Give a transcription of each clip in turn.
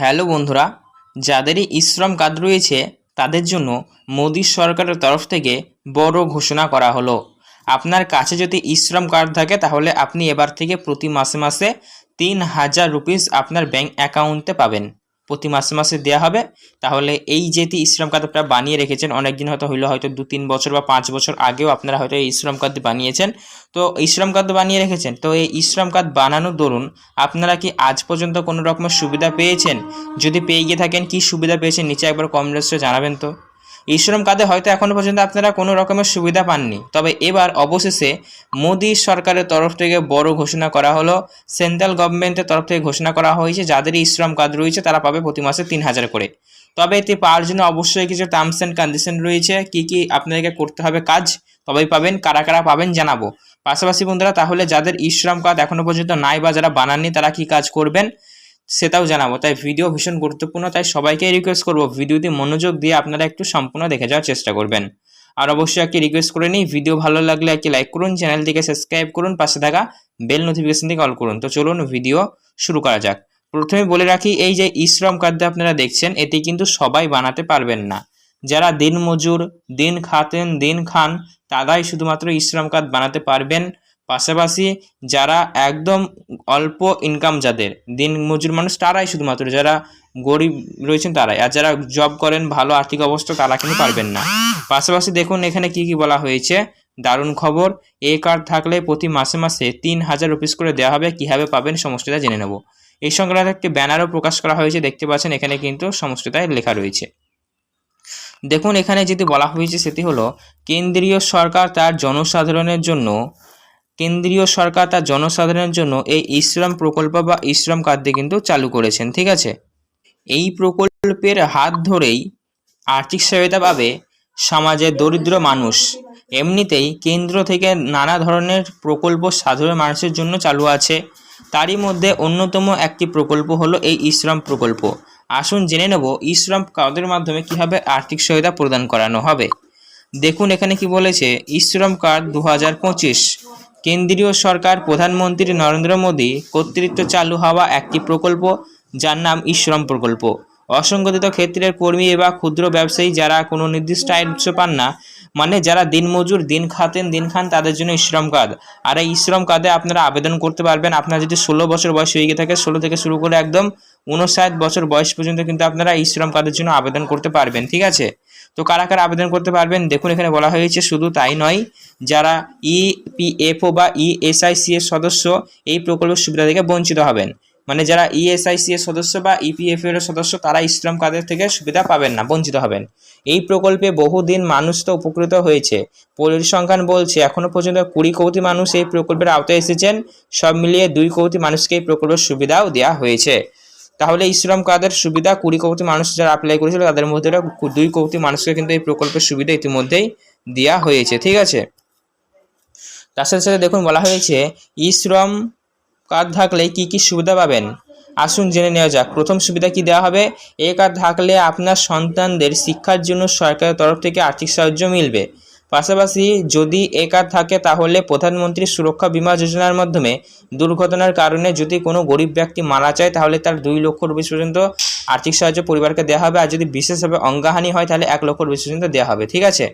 Hello বন্ধুরা, যাদেরই e-Shram card রয়েছে, তাদের জন্য মোদী সরকারের তরফ থেকে বড় ঘোষণা করা হলো। আপনার কাছে যদি ইশ্রম কার্ড থাকে, তাহলে আপনি এবার থেকে প্রতি মাসে মাসে তিন হাজার রুপিস আপনার ব্যাঙ্ক অ্যাকাউন্টে পাবেন। প্রতি মাসে মাসে দেওয়া হবে। তাহলে এই যেটি ইশ্রম কার্ড আপনারা বানিয়ে রেখেছেন অনেক দিন হয়তো হইল, হয়তো দু তিন বছর বা পাঁচ বছর আগেও আপনারা হয়তো এই ইশ্রম কার্ড বানিয়েছেন। তো ইশ্রম কার্ড বানিয়ে রেখেছেন, তো এই ইশ্রম কার্ড বানানোর দরুন আপনারা কি আজ পর্যন্ত কোনো রকমের সুবিধা পেয়েছেন? যদি পেয়ে গিয়ে থাকেন, কি সুবিধা পেয়েছেন? নিচে একবার কমেন্টসে জানাবেন তো। ইশ্রম কার্ডে হয়তো এখনও পর্যন্ত আপনারা কোনো রকমের সুবিধা পাননি। তবে এবার অবশেষে মোদী সরকারের তরফ থেকে বড় ঘোষণা করা হলো। সেন্ট্রাল গভর্নমেন্টের তরফ থেকে ঘোষণা করা হয়েছে, যাদের ইশ্রম কার্ড রয়েছে তারা পাবে প্রতি মাসে তিন হাজার করে। তবে এটি পাওয়ার জন্য অবশ্যই কিছু টার্মস অ্যান্ড কন্ডিশন রয়েছে। কি কি আপনাদেরকে করতে হবে কাজ, তবেই পাবেন, কারা কারা পাবেন জানাব। পাশাপাশি বন্ধুরা, তাহলে যাদের ইশ্রম কার্ড এখনও পর্যন্ত নাই বা যারা বানাননি, তারা কি কাজ করবেন? সেটাও জানাব। তাই ভিডিও ভীষণ গুরুত্বপূর্ণ, তাই সবাইকে রিকোয়েস্ট করব ভিডিওটি মনোযোগ দিয়ে আপনারা একটু সম্পূর্ণ দেখে যাওয়ার চেষ্টা করবেন। আর অবশ্যই একটি রিকোয়েস্ট করে নিই ভিডিও ভালো লাগলে একটি লাইক করুন, চ্যানেলটিকে সাবস্ক্রাইব করুন, পাশে থাকা বেল নোটিফিকেশন থেকে অল করুন। তো চলুন ভিডিও শুরু করা যাক। প্রথমে বলে রাখি, এই যে ইশ্রম কার্ড আপনারা দেখছেন, এটি কিন্তু সবাই বানাতে পারবেন না। যারা দিন মজুর দিন খাতেন, দিন খান, তারাই শুধুমাত্র ইশ্রম কার্ড বানাতে পারবেন। পাশাপাশি যারা একদম অল্প ইনকাম যাদের, দিন মজুর মানুষ তারাই শুধুমাত্র, যারা গরিব রয়েছেন তারাই। আর যারা জব করেন, ভালো আর্থিক অবস্থা, তারা কিন্তু পারবেন না। পাশাপাশি দেখুন, এখানে কি কি বলা হয়েছে? দারুণ খবর, এ কার্ড থাকলে প্রতি মাসে মাসে তিন হাজার রুপিস করে দেওয়া হবে, কীভাবে পাবেন সমস্তটা জেনে নেব। এই সংক্রান্ত একটি ব্যানারও প্রকাশ করা হয়েছে, দেখতে পাচ্ছেন, এখানে কিন্তু সমস্তটাই লেখা রয়েছে। দেখুন, এখানে যেটি বলা হয়েছে, সেটি হলো, কেন্দ্রীয় সরকার তার জনসাধারণের জন্য কেন্দ্রীয় সরকার তার জনসাধারণের জন্য এই ইশ্রম প্রকল্প বা ইশ্রম কার্ডটি কিন্তু চালু করেছেন, ঠিক আছে? এই প্রকল্পের হাত ধরেই আর্থিক সহায়তা পাবে সমাজের দরিদ্র মানুষ। এমনিতেই কেন্দ্র থেকে নানা ধরনের প্রকল্প সাধারণ মানুষের জন্য চালু আছে। তারই মধ্যে অন্যতম একটি প্রকল্প হলো এই ইশ্রম প্রকল্প। আসুন জেনে নেব ইশ্রম কার্ডের মাধ্যমে কীভাবে আর্থিক সহায়তা প্রদান করানো হবে। দেখুন এখানে কি বলেছে ইশ্রম কার্ড দু হাজার পঁচিশ। কেন্দ্রীয় সরকার প্রধানমন্ত্রী নরেন্দ্র মোদী কর্তৃত্ব চালু হওয়া একটি প্রকল্প, যার নাম ইশ্রম প্রকল্প। অসংগঠিত ক্ষেত্রের কর্মী বা ক্ষুদ্র ব্যবসায়ী যারা কোনো নির্দিষ্ট আয়ের উৎস পান না মানে যারা দিনমজুর, দিন খাতেন, দিন খান, তাদের জন্য ইশ্রম কার্ড। আর এই ইশ্রম কার্ডে আপনারা আবেদন করতে পারবেন। আপনার যদি ষোলো বছর বয়স হয়ে গিয়ে থাকে, ষোলো থেকে শুরু করে একদম উনষাট বছর বয়স পর্যন্ত কিন্তু আপনারা ইশ্রম কার্ডের জন্য আবেদন করতে পারবেন, ঠিক আছে? তো কারা কারা আবেদন করতে পারবেন? দেখুন, এখানে বলা হয়েছে শুধু তাই নয়, যারা ইপিএফও বা ইএসআইসি এর সদস্য, এই প্রকল্পের সুবিধা থেকে বঞ্চিত হবেন। মানে যারা ইএসআইসি এর সদস্য বা ইপিএফ এর সদস্য, তারা ইশ্রম কার্ডের থেকে সুবিধা পাবেন না, বঞ্চিত হবেন। এই প্রকল্পে বহুদিন মানুষ তো উপকৃত হয়েছে। পরিসংখ্যান বলছে, এখনও পর্যন্ত কুড়ি কোটি মানুষ এই প্রকল্পের আওতায় এসেছেন। সব মিলিয়ে দুই কোটি মানুষকে এই প্রকল্পের সুবিধাও দেওয়া হয়েছে। তাহলে ইশ্রম কার্ডের সুবিধা? কুড়ি কোটি মানুষ যারা অ্যাপ্লাই করেছিল, তাদের মধ্যে দুই কোটি মানুষকে কিন্তু এই প্রকল্পের সুবিধা ইতিমধ্যেই দেওয়া হয়েছে, ঠিক আছে? তার সাথে সাথে দেখুন, বলা হয়েছে ইশ্রম কার্ড থাকলে কি কি সুবিধা পাবেন? আসুন জেনে নেওয়া যাক। প্রথম সুবিধা কি দেওয়া হবে? এ কার্ড থাকলে আপনার সন্তানদের শিক্ষার জন্য সরকারের তরফ থেকে আর্থিক সাহায্য মিলবে। পাশাপাশি যদি এ কার্ড থাকে, তাহলে প্রধানমন্ত্রী সুরক্ষা বীমা যোজনার মাধ্যমে দুর্ঘটনার কারণে যদি কোনো গরিব ব্যক্তি মারা যায়, তাহলে তার দুই লক্ষ রুপি পর্যন্ত আর্থিক সাহায্য পরিবারকে দেওয়া হবে। আর যদি বিশেষভাবে অঙ্গহানি হয়, তাহলে এক লক্ষ রুপি পর্যন্ত দেওয়া হবে। ঠিক আছে?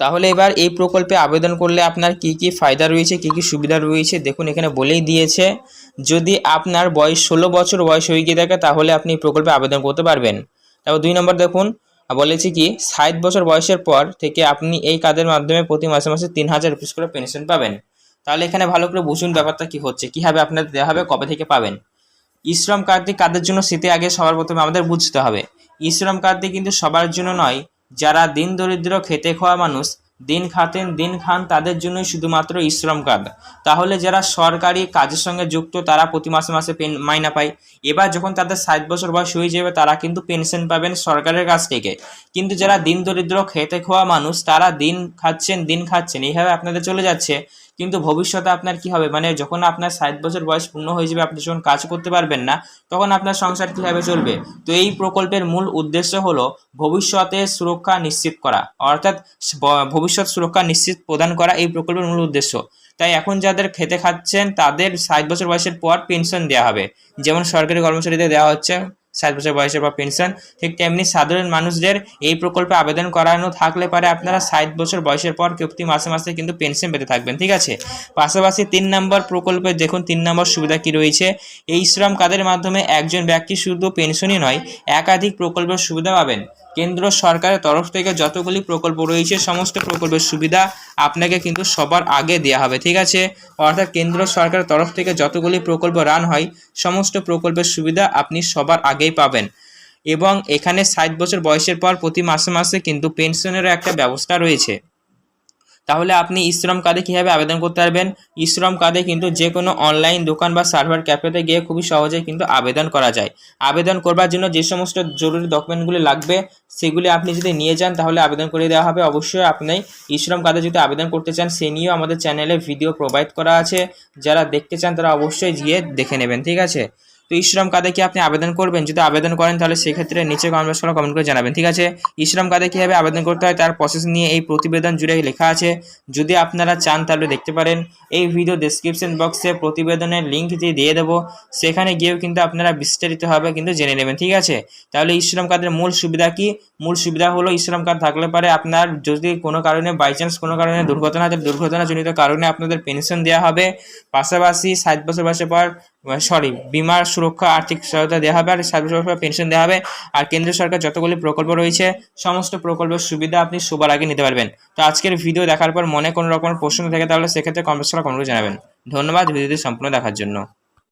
তাহলে এবার এই প্রকল্পে আবেদন করলে আপনার কি কি ফায়দা রয়েছে, কি কি সুবিধা রয়েছে? দেখুন, এখানে বলেই দিয়েছে, যদি আপনার বয়স ষোলো বছর বয়স হয়ে গিয়ে থাকে, তাহলে আপনি এই প্রকল্পে আবেদন করতে পারবেন। তারপর দুই নম্বর দেখুন বলেছি কি, ষাট বছর বয়সের পর থেকে আপনি এই কাজের মাধ্যমে প্রতি মাসে মাসে তিন হাজার রুপিস করে পেনশন পাবেন। তাহলে এখানে ভালো করে বুঝুন ব্যাপারটা কি হচ্ছে, কীভাবে আপনার দেওয়া হবে, কবে থেকে পাবেন। ইশ্রম কার্ডটি কাদের জন্য? শীতে আগে সবার প্রথমে আমাদের বুঝতে হবে। ইশ্রম কার্ডটি কিন্তু সবার জন্য নয়, যারা দিন দরিদ্র খেতে খাওয়া মানুষ দিন খাতেন, দিন খান তাদের জন্যই শুধুমাত্র ইশ্রম কার্ড তাহলে যারা সরকারি কাজের সঙ্গে যুক্ত, তারা প্রতি মাসে মাসে পেন, মাইনা পায়। এবার যখন তাদের ষাট বছর বয়স হয়ে যাবে, তারা কিন্তু পেনশন পাবেন সরকারের কাছ থেকে। কিন্তু যারা দিন দরিদ্র খেতে খাওয়া মানুষ, তারা দিন খাচ্ছেন দিন খাচ্ছেন। এইভাবে আপনাদের চলে যাচ্ছে। কিন্তু ভবিষ্যতে আপনার কি হবে? মানে যখন আপনার ষাট বছর বয়স পূর্ণ হয়ে যাবে, আপনি যখন কাজ করতে পারবেন না, তখন আপনার সংসার কীভাবে চলবে? তো এই প্রকল্পের মূল উদ্দেশ্য হলো ভবিষ্যতে সুরক্ষা নিশ্চিত করা, অর্থাৎ ভবিষ্যৎ সুরক্ষা নিশ্চিত প্রদান করা এই প্রকল্পের মূল উদ্দেশ্য। তাই এখন যাদের খেতে খাচ্ছেন, তাদের ষাট বছর বয়সের পর পেনশন দেওয়া হবে। যেমন সরকারি কর্মচারীদের দেওয়া হচ্ছে ষাট বছর বয়সের পর পেনশন, ঠিক তেমনি সাধারণ মানুষদের এই প্রকল্পে আবেদন করানো থাকলে পরে আপনারা ষাট বছর বয়সের পর প্রতি মাসে মাসে কিন্তু পেনশন পেতে থাকবেন, ঠিক আছে? পাশাপাশি তিন নম্বর প্রকল্পে দেখুন তিন নম্বর সুবিধা কি রয়েছে? এই শ্রম কাদের মাধ্যমে একজন ব্যক্তি শুধু পেনশনই নয়, একাধিক প্রকল্পের সুবিধা পাবেন। কেন্দ্র সরকারের তরফ থেকে যতগুলি প্রকল্প রয়েছে, সমস্ত প্রকল্পের সুবিধা আপনাকে কিন্তু সবার আগে দেওয়া হবে, ঠিক আছে? অর্থাৎ কেন্দ্র সরকারের তরফ থেকে যতগুলি প্রকল্প রান হয়, সমস্ত প্রকল্পের সুবিধা আপনি সবার আগেই পাবেন। এবং এখানে ষাট বছর বয়সের পর প্রতি মাসে মাসে কিন্তু পেনশনেরও একটা ব্যবস্থা রয়েছে। তাহলে আপনি ইশ্রম কার্ডে কীভাবে আবেদন করতে পারবেন? ইশ্রম কার্ডে কিন্তু যে কোনো অনলাইন দোকান বা সার্ভার ক্যাফেতে গিয়ে খুবই সহজেই কিন্তু আবেদন করা যায়। আবেদন করবার জন্য যে সমস্ত জরুরি ডকুমেন্টগুলি লাগবে, সেগুলি আপনি যদি নিয়ে যান, তাহলে আবেদন করে দেওয়া হবে। অবশ্যই আপনি ইশ্রম কার্ডে যদি আবেদন করতে চান, সে নিয়েও আমাদের চ্যানেলে ভিডিও প্রোভাইড করা আছে। যারা দেখতে চান, তারা অবশ্যই গিয়ে দেখে নেবেন, ঠিক আছে? তো ইশ্রম কাদে কি আপনি আবেদন করবেন? যদি আবেদন করেন, তাহলে সেক্ষেত্রে নিচে কমেন্ট করে কমেন্ট করে জানাবেন, ঠিক আছে? ইশ্রম কার্ডে কীভাবে আবেদন করতে হয়, তার প্রসেস নিয়ে এই প্রতিবেদন জুড়ে লেখা আছে। যদি আপনারা চান, তাহলে দেখতে পারেন, এই ভিডিও ডেসক্রিপশন বক্সে প্রতিবেদনের লিঙ্ক দিয়ে দেবো। সেখানে গিয়েও কিন্তু আপনারা বিস্তারিতভাবে কিন্তু জেনে নেবেন, ঠিক আছে? তাহলে ইশ্রম কার্ডের মূল সুবিধা কি? মূল সুবিধা হলো ইশ্রম কার্ড থাকলে পারে আপনার যদি কোনো কারণে বাই চান্স কোনো কারণে দুর্ঘটনা, দুর্ঘটনাজনিত কারণে আপনাদের পেনশন দেওয়া হবে। পাশাপাশি ষাট বছর বয়সের পর সরি বিমার সুরক্ষা, আর্থিক সহায়তা দেওয়া হবে, আর সার্ভিস পেনশন দেওয়া হবে, আর কেন্দ্র সরকার যতগুলি প্রকল্প রয়েছে, সমস্ত প্রকল্পের সুবিধা আপনি সবার আগে নিতে পারবেন। তো আজকের ভিডিও দেখার পর মনে কোনো রকম প্রশ্ন থাকে, তাহলে সেক্ষেত্রে কমেন্টস করে কমেন্ট জানাবেন। ধন্যবাদ ভিডিওটি সম্পূর্ণ দেখার জন্য।